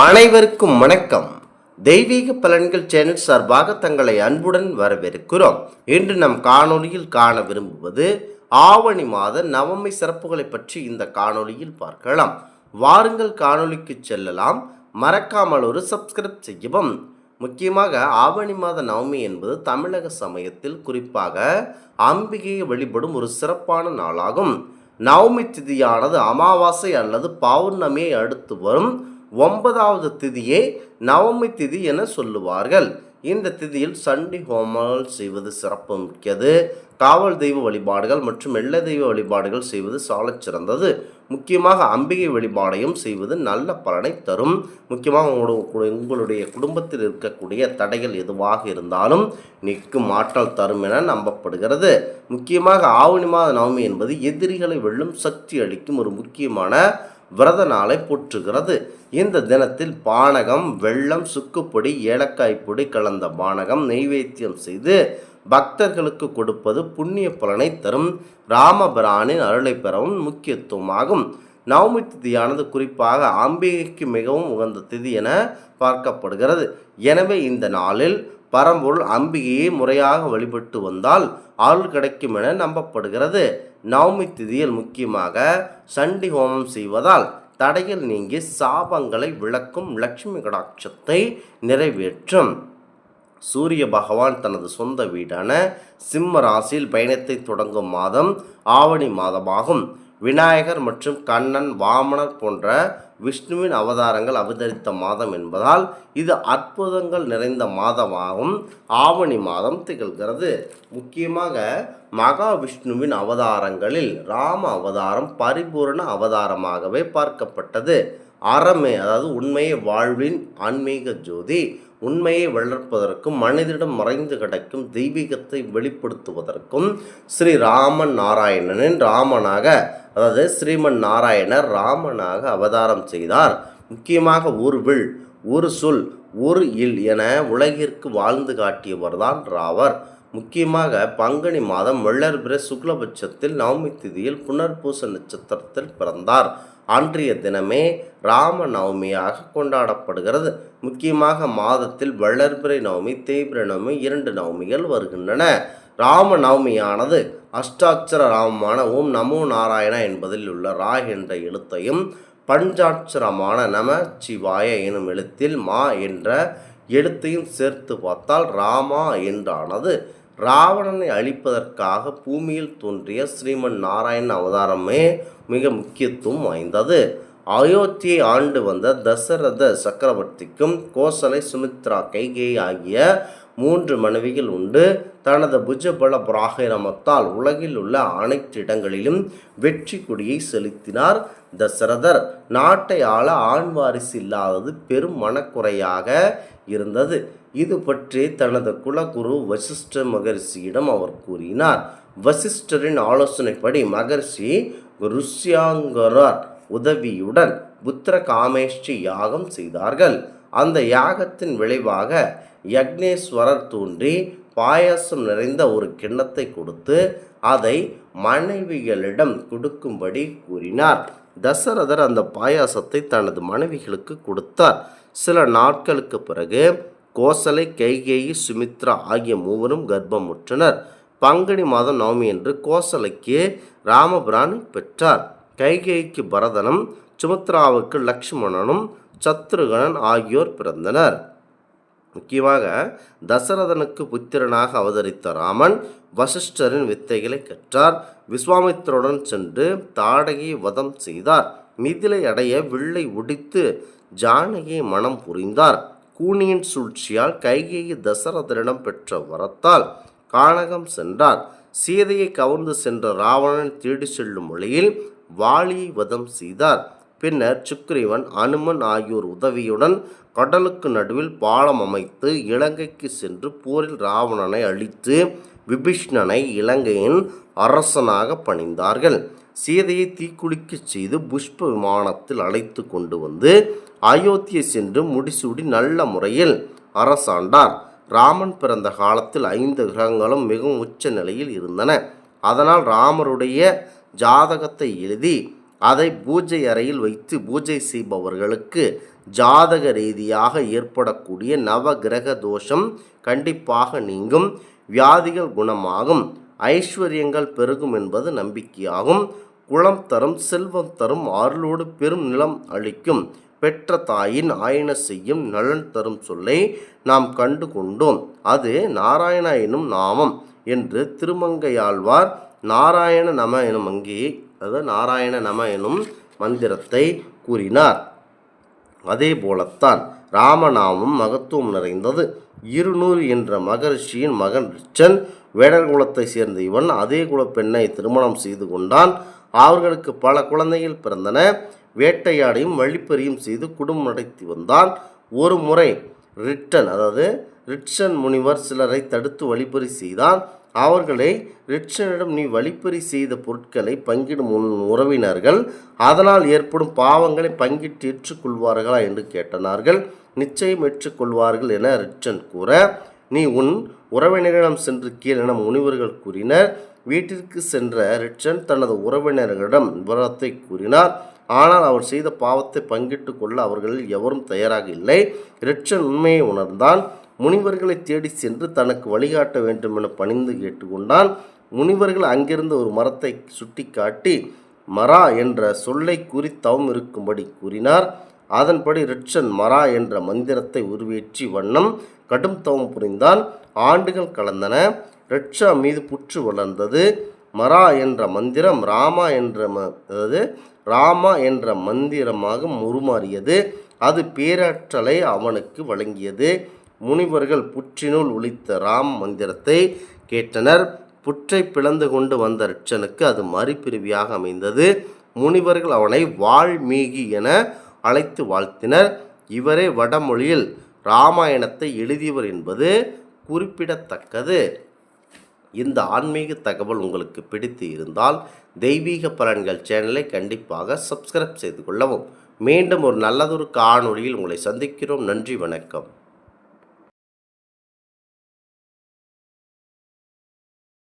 அனைவருக்கும் வணக்கம். தெய்வீக பலன்கள் சேனல் சார்பாக தங்களை அன்புடன் வரவேற்கிறோம். இன்று நம் காணொளியில் காண விரும்புவது ஆவணி மாத நவமை சிறப்புகளை பற்றி இந்த காணொளியில் பார்க்கலாம். வாருங்கள் காணொளிக்கு செல்லலாம். மறக்காமல் ஒரு சப்ஸ்கிரைப் செய்யவும். முக்கியமாக ஆவணி மாத நவமி என்பது தமிழக சமயத்தில் குறிப்பாக அம்பிகையை வழிபடும் ஒரு சிறப்பான நாளாகும். நவமி திதியானது அமாவாசை அல்லது பௌர்ணமியை அடுத்து வரும் ஒன்பதாவது திதியே நவமி திதி என சொல்லுவார்கள். இந்த திதியில் சண்டி ஹோமங்கள் செய்வது சிறப்பு மிக்கது. காவல் தெய்வ வழிபாடுகள் மற்றும் எல்ல தெய்வ வழிபாடுகள் செய்வது சாலச் சிறந்தது. முக்கியமாக அம்பிகை வழிபாடையும் செய்வது நல்ல பலனை தரும். முக்கியமாக உங்களுடைய உங்களுடைய குடும்பத்தில் இருக்கக்கூடிய தடைகள் எதுவாக இருந்தாலும் நிற்கும் ஆற்றல் தரும் என நம்பப்படுகிறது. முக்கியமாக ஆவணி மாத நவமி என்பது எதிரிகளை வெல்லும் சக்தி அளிக்கும் ஒரு முக்கியமான விரத நாளை போற்றுகிறது. இந்த தினத்தில் பானகம் வெள்ளம் சுக்குப்பொடி ஏலக்காய் பொடி கலந்த பானகம் நெய்வேத்தியம் செய்து பக்தர்களுக்கு கொடுப்பது புண்ணிய பலனை தரும். ராமபிரானின் அருளை பெறவும் முக்கியத்துவமாகும். நவமி திதியானது குறிப்பாக அம்பிகைக்கு மிகவும் உகந்த திதி என பார்க்கப்படுகிறது. எனவே இந்த நாளில் பரம்பொருள் அம்பிகையை முறையாக வழிபட்டு வந்தால் அருள் கிடைக்கும் என நம்பப்படுகிறது. நவமி திதியில் முக்கியமாக சண்டி ஹோமம் செய்வதால் தடையில் நீங்கி சாபங்களை விளக்கும் லட்சுமி கடாட்சத்தை நிறைவேற்றும். சூரிய பகவான் தனது சொந்த வீடான சிம்ம ராசியில் பயணத்தை தொடங்கும் மாதம் ஆவணி மாதமாகும். விநாயகர் மற்றும் கண்ணன் வாமனர் போன்ற விஷ்ணுவின் அவதாரங்கள் அவதரித்த மாதம் என்பதால் இது அற்புதங்கள் நிறைந்த மாதமாகும். ஆவணி மாதம் திகழ்கிறது. முக்கியமாக மகாவிஷ்ணுவின் அவதாரங்களில் ராம அவதாரம் பரிபூரண அவதாரமாகவே பார்க்கப்பட்டது. அறமே அதாவது உண்மையை வாழ்வின் ஆன்மீக ஜோதி உண்மையை வளர்ப்பதற்கும் மனிதனிடம் மறைந்து கிடக்கும் தெய்வீகத்தை வெளிப்படுத்துவதற்கும் ஸ்ரீ ராமன் நாராயணனின் ராமனாக அதாவது ஸ்ரீமன் நாராயணர் ராமனாக அவதாரம் செய்தார். முக்கியமாக ஒரு வில் ஒரு சொல் ஒரு இல் என உலகிற்கு வாழ்ந்து காட்டியவர்தான் ராவர். முக்கியமாக பங்குனி மாதம் வெள்ளர்பிர சுக்லபட்சத்தில் நவமி திதியில் புனர்பூச நட்சத்திரத்தில் பிறந்தார். அன்றைய தினமே ராம நவமியாக கொண்டாடப்படுகிறது. முக்கியமாக மாதத்தில் வள்ளர்பிரை நவமி தேய்பிரை நவமி இரண்டு நவமிகள் வருகின்றன. ராம நவமியானது அஷ்டாட்சர ராமமான ஓம் நமோ நாராயண என்பதில் உள்ள ரா என்ற எழுத்தையும் பஞ்சாட்சரமான நம சிவாய எனும் எழுத்தில் மா என்ற எழுத்தையும் சேர்த்து பார்த்தால் ராமா என்றானது. ராவணனை அழிப்பதற்காக பூமியில் தோன்றிய ஸ்ரீமன் நாராயண அவதாரமே மிக முக்கியத்துவம் வாய்ந்தது. அயோத்தியை ஆண்டு வந்த தசரத சக்கரவர்த்திக்கும் கோசலை சுமித்ரா கைகே ஆகிய மூன்று மனைவிகள் உண்டு. தனது புஜபல பிராகிரமத்தால் உலகில் உள்ள அனைத்து இடங்களிலும் வெற்றி கொடியை செலுத்தினார் தசரதர். நாட்டை ஆள ஆண் வாரிசு இல்லாதது பெரும் மனக்குறையாக இருந்தது. இது பற்றி தனது குலகுரு வசிஷ்ட மகரிஷியிடம் அவர் கூறினார். வசிஷ்டரின் ஆலோசனைப்படி மகர்ஷி ருஷ்யாங்கரார் உதவியுடன் புத்திர காமேஷ்டி யாகம் செய்தார்கள். அந்த யாகத்தின் விளைவாக யக்னேஸ்வரர் தோன்றி பாயாசம் நிறைந்த ஒரு கிண்ணத்தை கொடுத்து அதை மனைவிகளிடம் கொடுக்கும்படி கூறினார். தசரதர் அந்த பாயாசத்தை தனது மனைவிகளுக்கு கொடுத்தார். சில நாட்களுக்கு பிறகு கோசலை கைகேயி சுமித்ரா ஆகிய மூவரும் கர்ப்பமுற்றனர். பங்குனி மாதம் நவமி என்று கோசலைக்கு ராமபிரான் பெற்றார். கைகேயிக்கு பரதனும் சுமித்ராவுக்கு லக்ஷ்மணனும் சத்ருகனன் ஆகியோர் பிறந்தனர். முக்கியமாக தசரதனுக்கு புத்திரனாக அவதரித்த ராமன் வசிஷ்டரின் வித்தைகளை கற்றார். விஸ்வாமித்திரருடன் சென்று தாடகை வதம் செய்தார். மிதிலை அடைய வில்லை ஒடித்து ஜானகியை மனம் புரிந்தார். கூனியின் சூழ்ச்சியால் கைகேயி தசரதனிடம் பெற்ற வரத்தால் கானகம் சென்றார். சீதையை கவர்ந்து சென்ற ராவணன் தேடி செல்லும் வழியில் வாளியை வதம் செய்தார். பின்னர் சுக்ரீவன் அனுமன் ஆகியோர் உதவியுடன் கடலுக்கு நடுவில் பாலம் அமைத்து இலங்கைக்கு சென்று போரில் ராவணனை அழித்து விபீஷ்ணனை இலங்கையின் அரசனாக பணிந்தார்கள். சீதையை தீக்குளிக்கச் செய்து புஷ்ப விமானத்தில் அழைத்து கொண்டு வந்து அயோத்தியை சென்று முடிசூடி நல்ல முறையில் அரசாண்டார். ராமன் பிறந்த காலத்தில் ஐந்து கிரகங்களும் மிகவும் உச்ச நிலையில் இருந்தன. அதனால் ராமருடைய ஜாதகத்தை எழுதி அதை பூஜை அறையில் வைத்து பூஜை செய்பவர்களுக்கு ஜாதக ரீதியாக ஏற்படக்கூடிய நவ கிரக தோஷம் கண்டிப்பாக நீங்கும். வியாதிகள் குணமாகும். ஐஸ்வர்யங்கள் பெருகும் என்பது நம்பிக்கையாகும். குளம் தரும் செல்வம் தரும் அருளோடு பெரும் நிலம் அளிக்கும். பெற்ற தாயின் ஆயன செய்யும் நலன் தரும் சொல்லை நாம் கண்டு கொண்டோம். அது நாராயண எனும் நாமம் என்று திருமங்கையாழ்வார் நாராயண நம எனும் அங்கே அதாவது நாராயண நம எனும் மந்திரத்தை கூறினார். அதே போலத்தான் ராமநாமம் மகத்துவம் நிறைந்தது. இருநூறு என்ற மகரிஷியின் மகன் ரிச்சன் வேடர் குலத்தை சேர்ந்த இவன் அதே குல பெண்ணை திருமணம் செய்து கொண்டான். அவர்களுக்கு பல குழந்தைகள் பிறந்தன. வேட்டையாடையும் வழிப்பறியும் செய்து குடும்பம் நடத்தி வந்தான். ஒரு முறை ரிட்டன் அதாவது ரிட்சன் முனிவர் சிலரை தடுத்து வழிப்பறி செய்தான். அவர்களை ரிட்சனிடம் நீ வழிப்பறி செய்த பொருட்களை பங்கிடும் உன் உறவினர்கள் அதனால் ஏற்படும் பாவங்களை பங்கிட்டு ஏற்றுக்கொள்வார்களா என்று கேட்டனார்கள். நிச்சயம் ஏற்றுக்கொள்வார்கள் என ரிட்சன் கூற நீ உன் உறவினரிடம் சென்று கீழ் என முனிவர்கள் கூறினர். வீட்டிற்கு சென்ற ரிட்சன் தனது உறவினர்களிடம் விவரத்தை கூறினார். ஆனால் அவர் செய்த பாவத்தை பங்கிட்டு கொள்ள அவர்களில் எவரும் தயாராக இல்லை. ரிட்சன் உண்மையை உணர்ந்தான். முனிவர்களை தேடி சென்று தனக்கு வழிகாட்ட வேண்டும் என பணிந்து கேட்டுக்கொண்டான் முனிவர்கள் அங்கிருந்து ஒரு மரத்தை சுட்டிக்காட்டி மரா என்ற சொல்லை கூறி தவம் இருக்கும்படி கூறினார். அதன்படி ரிட்சன் மரா என்ற மந்திரத்தை உருவேற்றி வண்ணம் கடும் தவம் புரிந்தான். ஆண்டுகள் கலந்தன. ரிட்சா மீது புற்று வளர்ந்தது. மரா என்ற மந்திரம் ராமா என்ற ம அதாவது ராமா என்ற மந்திரமாக உருமாறியது அது பேராற்றலை அவனுக்கு வழங்கியது. முனிவர்கள் புற்றினுள் ஒழித்த ராம் மந்திரத்தை கேட்டனர். புற்றை பிளந்து கொண்டு வந்த ரிட்சனுக்கு அது மறுபிரிவியாக அமைந்தது. முனிவர்கள் அவனை வால்மீகி என அழைத்து வாழ்த்தினர். இவரே வடமொழியில் ராமாயணத்தை எழுதியவர் என்பது குறிப்பிடத்தக்கது. இந்த ஆன்மீக தகவல் உங்களுக்கு பிடித்து இருந்தால் தெய்வீக பலன்கள் சேனலை கண்டிப்பாக சப்ஸ்கிரைப் செய்து கொள்ளவும். மீண்டும் ஒரு நல்லதொரு காணொளியில் உங்களை சந்திக்கிறோம். நன்றி வணக்கம்.